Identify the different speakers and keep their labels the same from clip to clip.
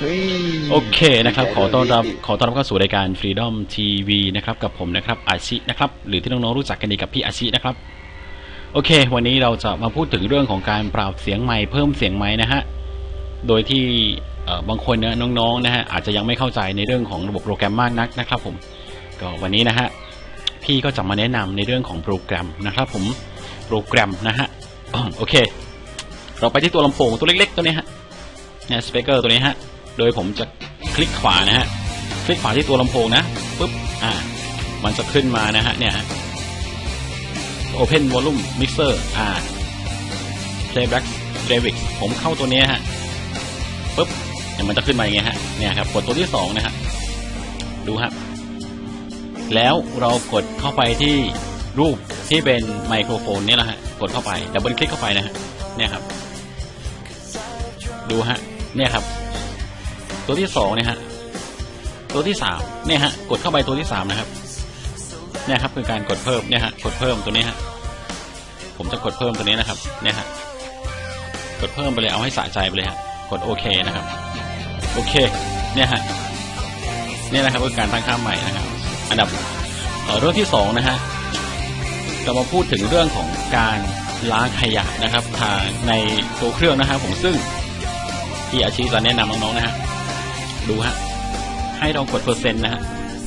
Speaker 1: เฮ้ย
Speaker 2: โอเคนะครับ ขอต้อนรับขอต้อนรับเข้าสู่รายการ Freedom TV นะครับกับผมนะครับอาชินะครับหรือที่น้องๆรู้จักกันดีกับพี่อาชินะครับโอเค วันนี้เราจะมาพูดถึงเรื่องของการปรับเสียงไมค์เพิ่มเสียงไมค์นะฮะโดยที่เอ่อบางคนนะน้องๆนะฮะอาจจะยังไม่เข้าใจในเรื่องของระบบโปรแกรมมากนักนะครับ ผมก็วันนี้นะฮะพี่ก็จะมาแนะนำในเรื่องของโปรแกรมนะครับ ผมโปรแกรมนะฮะอ๋อโอเค เราไปที่ตัวลำโพงตัวเล็กๆตัวนี้ฮะเนี่ยสเปกเกอร์ตัวนี้ฮะ โดยผมจะคลิกขวานะฮะ คลิกขวาที่ตัวลำโพงนะปุ๊บ อ่า มันจะขึ้นมานะฮะ เนี่ยฮะ Open Volume Mixer อ่า Playback d r a v i c ผมเข้าตัวนี้ฮะปุ๊บเนี่ยมันจะขึ้นมาอย่างเงี้ยฮะ เนี่ยครับ กดตัวที่สองนะฮะ ดูครับแล้วเรากดเข้าไปที่รูปที่เป็นไมโครโฟนเนี่ยแหละฮะ กดเข้าไปดับเบิลคลิกเข้าไปนะฮะ เนี่ยครับ ดูฮะ เนี่ยครับ ตัวที่สองเนี่ยฮะตัวที่สามเนี่ยฮะกดเข้าไปตัวที่สามนะครับเนี่ยครับคือการกดเพิ่มเนี่ยฮะกดเพิ่มตัวนี้ฮะผมจะกดเพิ่มตัวนี้นะครับเนี่ยฮะกดเพิ่มไปเลยเอาให้สะใจไปเลยฮะกดโอเคนะครับโอเคเนี่ยฮะเนี่ยนะครับคือการตั้งค่าใหม่นะครับ อันดับเรื่องที่สองนะฮะจะมาพูดถึงเรื่องของการล้างขยะนะครับทางในตัวเครื่องนะครับผมซึ่งที่อาชีพจะแนะนำน้องๆนะฮะ ดูฮะ ให้เรากดเปอร์เซ็นต์นะฮะ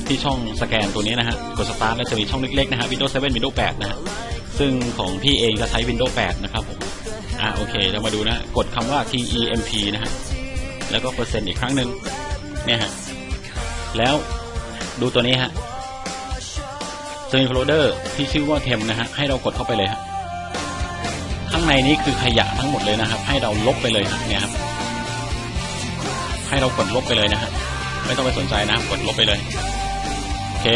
Speaker 2: ที่ช่องสแกนตัวนี้นะฮะ กดสตาร์ทแล้วจะมีช่องเล็กๆนะฮะ Windows 7 Windows 8 นะฮะ ซึ่งของพี่เองจะใช้ Windows 8 นะครับผม อ่าโอเค เรามาดูนะ กดคำว่า temp นะฮะ แล้วก็เปอร์เซ็นต์อีกครั้งหนึ่งเนี่ยฮะ แล้วดูตัวนี้ฮะจะมีโฟลเดอร์ที่ชื่อว่า temp นะฮะ ให้เรากดเข้าไปเลยฮะ ข้างในนี้คือขยะทั้งหมดเลยนะครับ ให้เราลบไปเลยฮะเนี่ยครับ ให้เรากดลบไปเลยนะฮะไม่ต้องไปสนใจนะกดลบไปเลยโอเค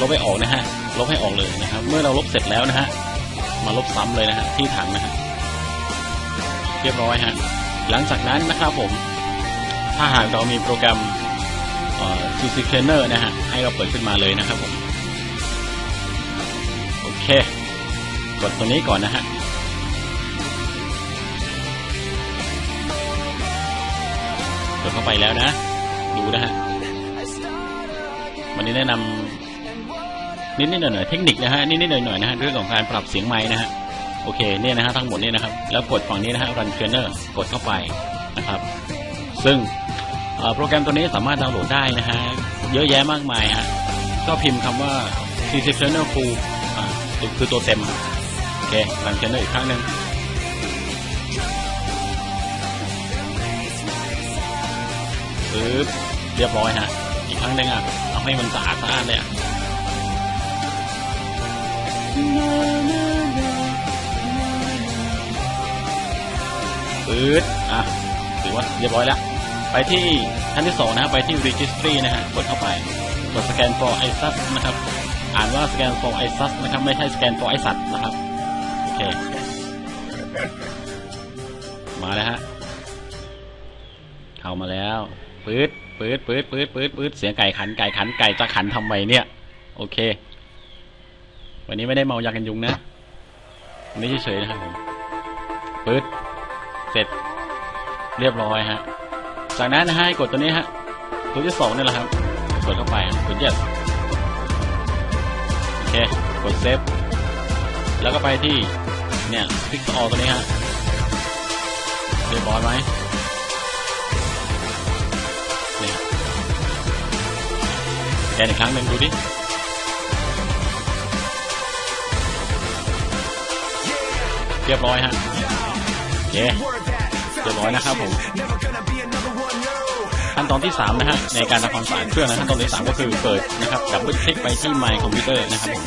Speaker 2: ลบไปออกนะฮะลบให้ออกเลยนะครับ เมื่อเราลบเสร็จแล้วนะฮะมาลบซ้ำเลยนะฮะที่ถังนะฮะเรียบร้อยฮะหลังจากนั้นนะครับผม ถ้าหากเรามีโปรแกรมเอ่อ CC Cleaner นะฮะให้เราเปิดขึ้นมาเลยนะครับผมโอเค กดตัวนี้ก่อนนะฮะ ดเข้าไปแล้วนะ ดูนะฮะ วันนี้แนะนำนิดๆหน่อยๆเทคนิคนะฮะนิดๆหน่อยๆนะฮะเรื่องของการปรับเสียงไม้นะฮะโอเคเนี่ยนะฮะทั้งหมดเนี่ยนะครับ แล้วกดฝั่งนี้นะฮะ Run Trainer กดเข้าไปนะครับ ซึ่งโปรแกรมตัวนี้สามารถดาวน์โหลดได้นะฮะเยอะแยะมากมายฮะก็พิมพ์คำว่า CC Trainer Full อ่าคือตัวเต็มโอเค Run Trainer อีกครั้งหนึ่ง ปึ๊บเรียบร้อยฮะ อีกครั้งหนึ่งอะเอาให้มันสะอาดสะอาดเลยอะปึ๊ดอะถือว่าเรียบร้อยแล้ว ไปที่ท่านที่สองนะฮะไปที่ registry นะฮะ กดเข้าไป กด scan for ISAS นะครับ อ่านว่า scan for ISAS นะครับ ไม่ใช่ scan for ไอสัตว์นะครับ โอเค มาแล้วฮะ เข้ามาแล้ว ปื๊ดปื๊ดปื๊ดปื๊ดปื๊ดปื๊ดเสียงไก่ขันไก่ขันไก่จะขันทำไมเนี่ย โอเค วันนี้ไม่ได้เมายากันยุงนะวันนี้เฉยๆนะครับผมปื๊ดเสร็จ เรียบร้อยฮะ จากนั้นนะฮะให้กดตัวนี้ฮะ ตัวที่สองนี่แหละครับ กดเข้าไปกด yes โอเค กดเซฟ แล้วก็ไปที่ เนี่ยคลิกออตัวนี้ฮะ เรียบร้อยไหม แกนอีกครั้งหนึ่งดูดิเรียบร้อยฮะเย้เรียบร้อยนะครับผมขั้นตอนที่ 3 นะฮะในการทำความสะอาดเครื่องนะขั้นตอนที่ 3 ก็คือเปิดนะครับดับเบิลคลิกไปที่ My Computer นะครับผม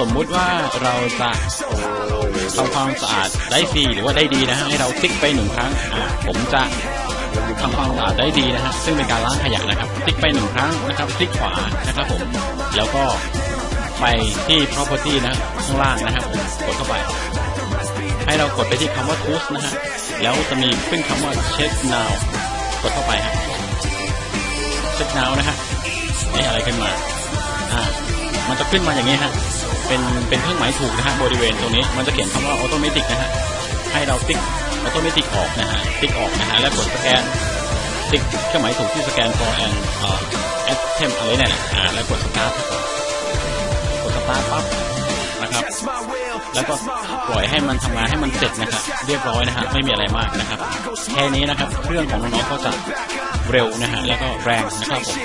Speaker 2: สมมุติว่าเราจะทำความสะอาดได้ฟรีหรือว่าได้ดีนะฮะให้เราคลิกไปหนึ่งครั้งอ่าผมจะ ทำความสะอาดได้ดีนะฮะซึ่งเป็นการล้างขยะนะครับคลิกไปหนึ่งครั้งนะครับคลิกขวานะครับผมแล้วก็ไปที่ property นะข้างล่างนะครับผมกดเข้าไป ให้เรากดไปที่คำว่า tools นะฮะแล้วจะมีขึ้นคำว่า check now กดเข้าไปครับ check now นะฮะนี่อะไรขึ้นมาอ่ามันจะขึ้นมาอย่างนี้ฮะเป็นเป็นเครื่องหมายถูกนะฮะบริเวณตรงนี้มันจะเขียนคำว่า automatic นะฮะให้เราติ๊ก automatic ออกนะฮะติ๊กออกนะฮะแล้วกดสแกนติ๊กเครื่องหมายถูกที่สแกน for and เอ่อ attempt อะไรเนี่ยนะอ่าแล้วกด start กด start ปั๊บนะครับ แล้วก็ปล่อยให้มันทำงานให้มันเสร็จนะครับ เรียบร้อยนะฮะไม่มีอะไรมากนะครับ แค่นี้นะครับ เครื่องของน้องๆก็จะเร็วนะฮะแล้วก็แรงนะครับผม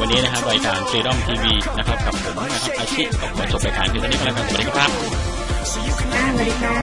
Speaker 2: วันนี้นะครับรายการ Freedom TV นะครับกับผมนะครับอาชีพกับขอจบรายการเพียงเท่านี้ก็แล้วกันสวัสดีครับ
Speaker 1: อ่าสวัสดีค่ะ